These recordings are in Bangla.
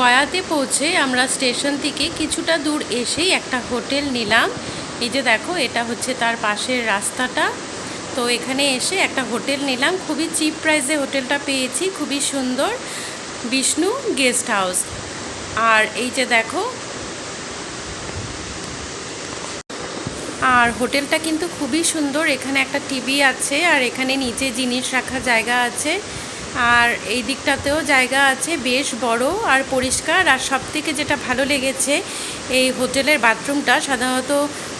গয়াতে পৌঁছে আমরা স্টেশন থেকে কিছুটা দূর এসেই একটা হোটেল নিলাম। এই যে দেখো, এটা হচ্ছে তার পাশের রাস্তাটা। তো এখানে এসে একটা হোটেল নিলাম। খুবই চিপ প্রাইসে হোটেলটা পেয়েছি, খুবই সুন্দর। Vishnu guest house. আর এই যে দেখো, আর হোটেলটা কিন্তু খুবই সুন্দর। এখানে একটা টিভি আছে আর এখানে নিচে জিনিস রাখার জায়গা আছে। আর এই দিকটাতেও জায়গা আছে, বেশ বড় আর পরিষ্কার। আর সব থেকে যেটা ভালো লেগেছে এই হোটেলের বাথরুমটা, সাধারণত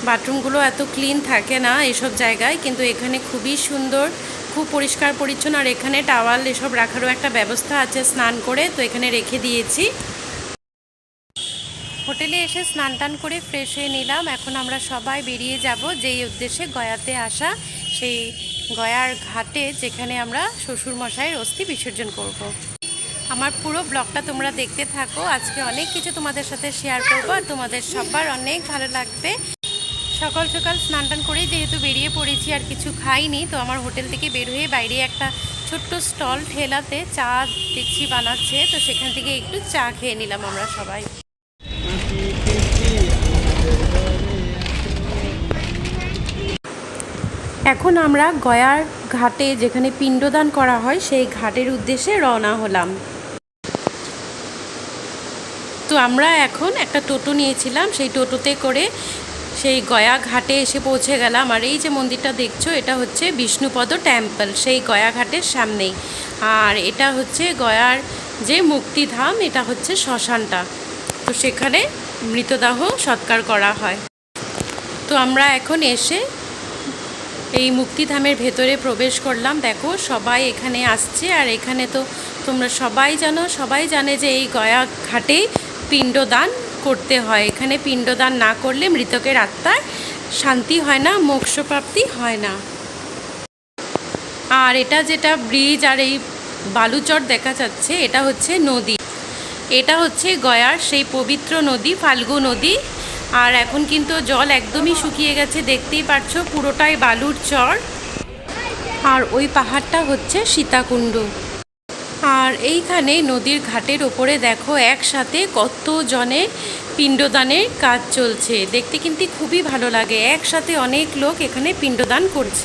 বাথরুমগুলো এত ক্লিন থাকে না এসব জায়গায়, কিন্তু এখানে খুবই সুন্দর, খুব পরিষ্কার পরিচ্ছন্ন। আর এখানে টাওয়াল এসব রাখারও একটা ব্যবস্থা আছে স্নান করে, তো এখানে রেখে দিয়েছি। হোটেলে এসে স্নান টান করে ফ্রেশ হয়ে নিলাম। এখন আমরা সবাই বেরিয়ে যাব যেই উদ্দেশ্যে গয়াতে আসা, সেই গয়ার ঘাটে যেখানে আমরা শ্বশুরমশাইয়ের অস্থি বিসর্জন করব। আমার পুরো ব্লগটা তোমরা দেখতে থাকো। আজকে অনেক কিছু তোমাদের সাথে শেয়ার করব আর তোমাদের সবার অনেক ভালো লাগবে। সকাল সকাল স্নান টান করেই যেহেতু বেরিয়ে পড়েছি, আর কিছু খাইনি, তো আমার হোটেল থেকে বের হয়ে বাইরে একটা ছোট্ট স্টল ঠেলাতে চা দেখছি বানাচ্ছে, তো সেখান থেকে একটু চা খেয়ে নিলাম আমরা সবাই। এখন আমরা গয়ার ঘাটে যেখানে পিণ্ডদান করা হয়, সেই ঘাটের উদ্দেশ্যে রওনা হলাম। তো আমরা এখন একটা টোটো নিয়েছিলাম, সেই টোটোতে করে সেই গয়া ঘাটে এসে পৌঁছে গেলাম। আর এই যে মন্দিরটা দেখছ, এটা হচ্ছে বিষ্ণুপদ টেম্পল, সেই গয়া ঘাটের সামনেই। আর এটা হচ্ছে গয়ার যে মুক্তিধাম, এটা হচ্ছে শ্মশানটা। তো সেখানে মৃতদেহ সৎকার করা হয়। তো আমরা এখন এসে এই মুক্তিধামের ভেতরে প্রবেশ করলাম। দেখো, সবাই এখানে আসছে আর এখানে তো তোমরা সবাই জানো, সবাই জানে যে এই গয়া ঘাটে পিণ্ডদান করতে হয়। এখানে পিণ্ডদান না করলে মৃতকের আত্মার শান্তি হয় না, মোক্ষপ্রাপ্তি হয় না। আর এটা যেটা ব্রিজ আর এই বালুচর দেখা যাচ্ছে, এটা হচ্ছে নদী। এটা হচ্ছে গয়ার সেই পবিত্র নদী ফাল্গু নদী। আর এখন কিন্তু জল একদমই শুকিয়ে গেছে, দেখতেই পাচ্ছ পুরোটাই বালুর চর। আর ওই পাহাড়টা হচ্ছে সীতাকুণ্ড। আর এইখানে নদীর ঘাটের ওপরে দেখো একসাথে কত জনে পিণ্ডদানের কাজ চলছে। দেখতে কিন্তু খুবই ভালো লাগে, একসাথে অনেক লোক এখানে পিণ্ডদান করছে।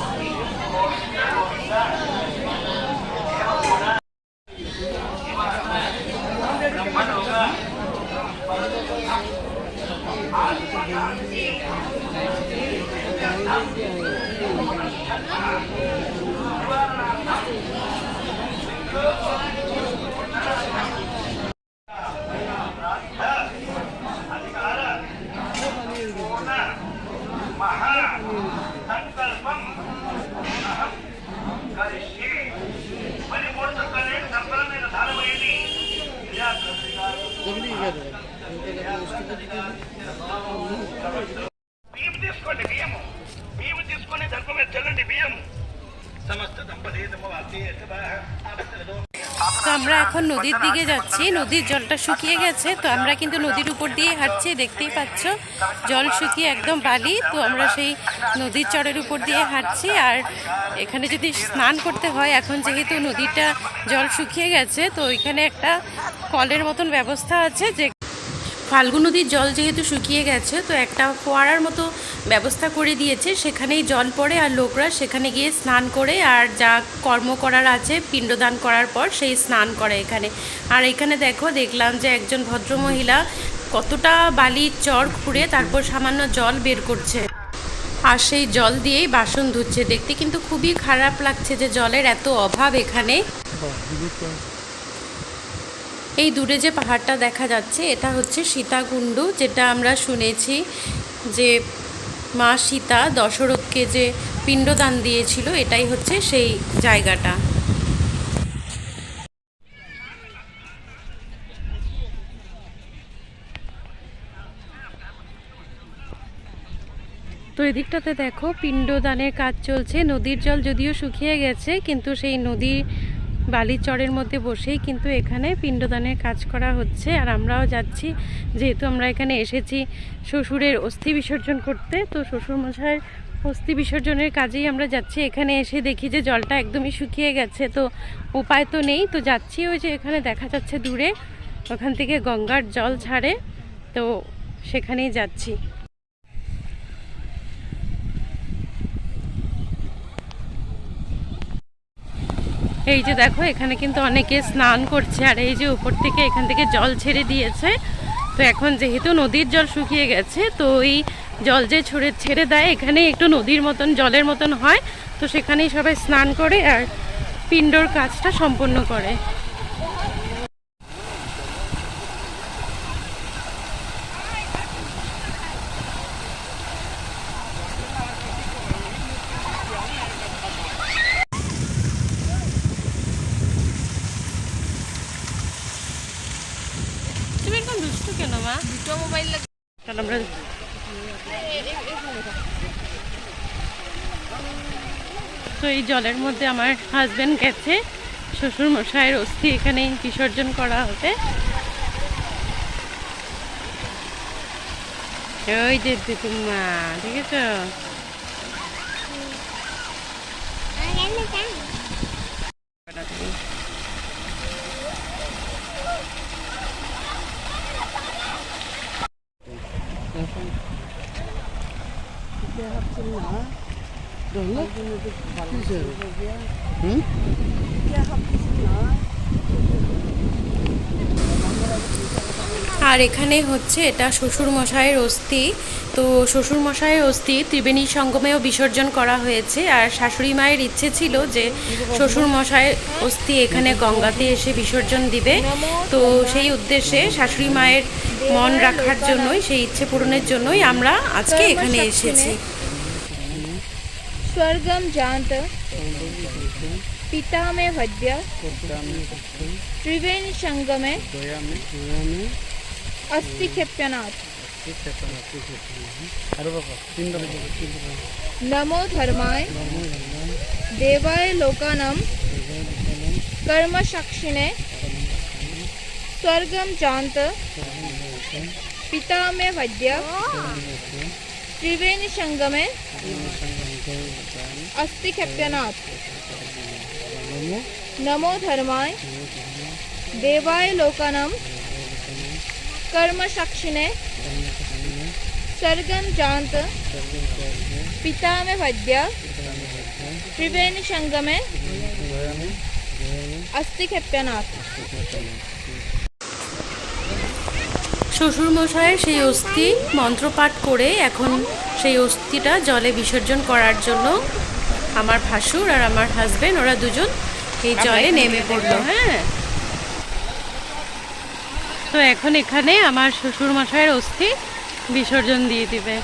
బియ్యం తీసుకోండి బియ్యము బియ్యం తీసుకొని ధర్మ మీద చల్లండి బియ్యం సమస్త దంపతి তো আমরা এখন নদীর দিকে যাচ্ছি নদীর জলটা শুকিয়ে গেছে তো আমরা কিন্তু নদীর উপর দিয়ে হাঁটছি দেখতেই পাচ্ছ জল শুকিয়ে একদম বালি তো আমরা সেই নদীর চরের উপর দিয়ে হাঁটছি আর এখানে যদি স্নান করতে হয় এখন যেহেতু নদীটা জল শুকিয়ে গেছে তো এখানে একটা কলের মতন ব্যবস্থা আছে যে ফাল্গু নদীর জল যেহেতু শুকিয়ে গেছে, তো একটা ফোয়ারার মতো ব্যবস্থা করে দিয়েছে। সেখানেই জল পড়ে আর লোকরা সেখানে গিয়ে স্নান করে আর যা কর্ম করার আছে, পিণ্ডদান করার পর সেই স্নান করে এখানে। আর এখানে দেখো, দেখলাম যে একজন ভদ্রমহিলা কতটা বালির চর খুঁড়ে তারপর সামান্য জল বের করছে। আর সেই জল দিয়েই বাসন ধুচ্ছে। দেখতে কিন্তু খুবই খারাপ লাগছে যে জলের এত অভাব এখানে। এই দূরে যে পাহাড়টা দেখা যাচ্ছে, এটা হচ্ছে সীতাকুণ্ড, যেটা আমরা শুনেছি যে মা সীতা দশরথকে যে পিণ্ডদান দিয়েছিল, এটাই হচ্ছে সেই জায়গাটা। তো এদিকটাতে দেখো, পিণ্ডদানের কাজ চলছে। নদীর জল যদিও শুকিয়ে গেছে, কিন্তু সেই নদীর বালির চরের মধ্যে বসেই কিন্তু এখানে পিণ্ডদানের কাজ করা হচ্ছে। আর আমরাও যাচ্ছি, যেহেতু আমরা এখানে এসেছি শ্বশুরের অস্থি বিসর্জন করতে, তো শ্বশুরমশাইয়ের অস্থি বিসর্জনের কাজেই আমরা যাচ্ছি। এখানে এসে দেখি যে জলটা একদমই শুকিয়ে গেছে, তো উপায় তো নেই। তো যাচ্ছি ওই যে এখানে দেখা যাচ্ছে দূরে, ওখান থেকে গঙ্গার জল ছাড়ে, তো সেখানেই যাচ্ছি। এই যে দেখো, এখানে কিন্তু অনেকে স্নান করছে আর এই যে উপর থেকে এখান থেকে জল ছেড়ে দিয়েছে। তো এখন যেহেতু নদীর জল শুকিয়ে গেছে, তো এই জল যে ছড়ে, ছেড়ে দেয় এখানে একটু নদীর মতন, জলের মতন হয়। তো সেখানেই সবাই স্নান করে আর পিণ্ডর কাজটা সম্পন্ন করে তুমি এরকম কেন, মা? দুটো মোবাইল আমরা তো এই জলের মধ্যে আমার হাজবেন্ড গেছে। শ্বশুর মশাইয়ের অস্থি এখানে বিসর্জন করা হবে। ওই যে মা ঠিক আছে আর এখানে হচ্ছে এটা শ্বশুর মশাইয়ের অস্থি। তো শ্বশুর মশাইয়ের অস্থি ত্রিবেণী সঙ্গমেও বিসর্জন করা হয়েছে। আর শাশুড়ি মায়ের ইচ্ছে ছিল যে শ্বশুর মশাইয়ের অস্থি এখানে গঙ্গাতে এসে বিসর্জন দিবে। তো সেই উদ্দেশ্যে শাশুড়ি মায়ের মন রাখার জন্যই, সেই ইচ্ছে পূরণের জন্যই আমরা আজকে এখানে এসেছি। स्वर्गम जानत। पिता में भद्य त्रिवेणी संगमे। अस्थि क्षेप्यनाथ नमो धर्माय। देवाय लोकानां। कर्म साक्षिणे स्वर्गम जानत। पिता में भद्य त्रिवेणी संगमे। अस्थि क्षेप्यनाथ नमो धर्माय देवाय लोकानां कर्म साक्षिणे सर्गम जानत पिता में भद्य त्रिवेणी संगमे अस्थि क्षेप्यनाथ শ্বশুরমশাইয়ের সেই অস্থি মন্ত্রপাঠ করে এখন সেই অস্থিটা জলে বিসর্জন করার জন্য আমার ভাসুর আর আমার হাজবেন্ড ওরা দুজন এই জলে নেমে পড়ল হ্যাঁ। তো এখন এখানে আমার শ্বশুর মশাইয়ের অস্থি বিসর্জন দিয়ে দিবে।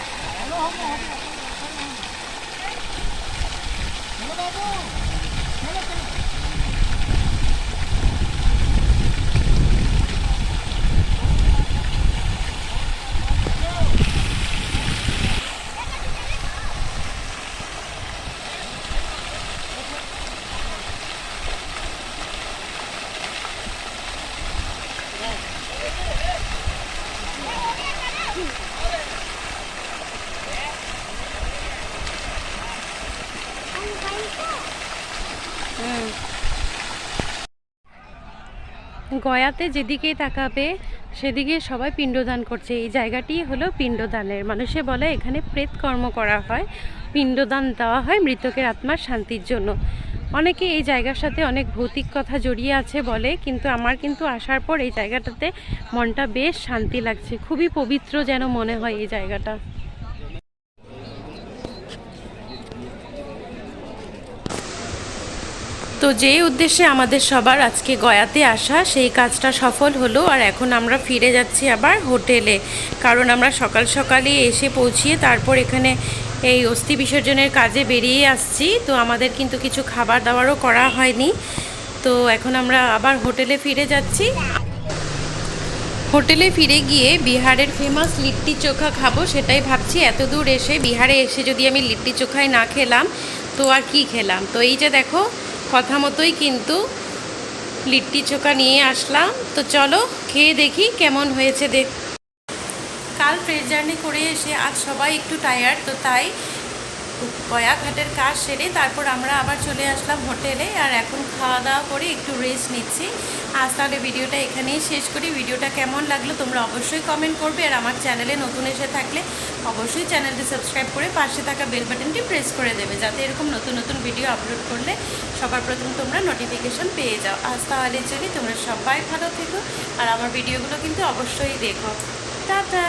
গয়াতে যেদিকেই তাকাবে, সেদিকে সবাই পিণ্ডদান করছে। এই জায়গাটি হলো পিণ্ডদানের। মানুষে বলে, এখানে প্রেত কর্ম করা হয়। পিণ্ডদান দেওয়া হয় মৃতকের আত্মার শান্তির জন্য। অনেকে এই জায়গার সাথে অনেক ভৌতিক কথা জড়িয়ে আছে বলে, কিন্তু আমার কিন্তু আসার পর এই জায়গাটাতে মনটা বেশ শান্তি লাগছে। খুবই পবিত্র যেন মনে হয় এই জায়গাটা। তো যেই উদ্দেশ্যে আমাদের সবার আজকে গয়াতে আসা, সেই কাজটা সফল হলো আর এখন আমরা ফিরে যাচ্ছি আবার হোটেলে। কারণ আমরা সকাল সকালই এসে পৌঁছিয়ে তারপর এখানে এই অস্থি বিসর্জনের কাজে বেরিয়ে আসছি। তো আমাদের কিন্তু কিছু খাবার দাবারও করা হয়নি। তো এখন আমরা আবার হোটেলে ফিরে যাচ্ছি। হোটেলে ফিরে গিয়ে বিহারের ফেমাস লিট্টি চোখা খাব সেটাই ভাবছি। এত দূর এসে বিহারে এসে যদি আমি লিট্টি চোখায় না খেলাম, তো আর কি খেলাম? তো এই যে দেখো কথা মতোই কিন্তু লিট্টি চোখা নিয়ে আসলাম। তো চলো খেয়ে দেখি কেমন হয়েছে দেখ কাল ট্রেন জার্নি করে এসে আজ সবাই একটু টায়ার্ড তো তাই গয়াঘাটের কাজ সেরে তারপর আমরা আবার চলে আসলাম হোটেলে আর এখন খাওয়া দাওয়া করে একটু রেস্ট নিচ্ছি। আজ তাহলে ভিডিওটা এখানেই শেষ করি। ভিডিওটা কেমন লাগল তোমরা অবশ্যই কমেন্ট করবে আর আমার চ্যানেলে নতুন এসে থাকলে অবশ্যই চ্যানেলটি সাবস্ক্রাইব করে পাশে থাকা বেল বাটনটি প্রেস করে দেবে যাতে এরকম নতুন নতুন ভিডিও আপলোড করলে সবার প্রথম তোমরা নোটিফিকেশন পেয়ে যাও। আজ তাহলে চলি, তোমরা সবাই ভালো থেকো আর আমার ভিডিওগুলো কিন্তু অবশ্যই দেখো। টাটা!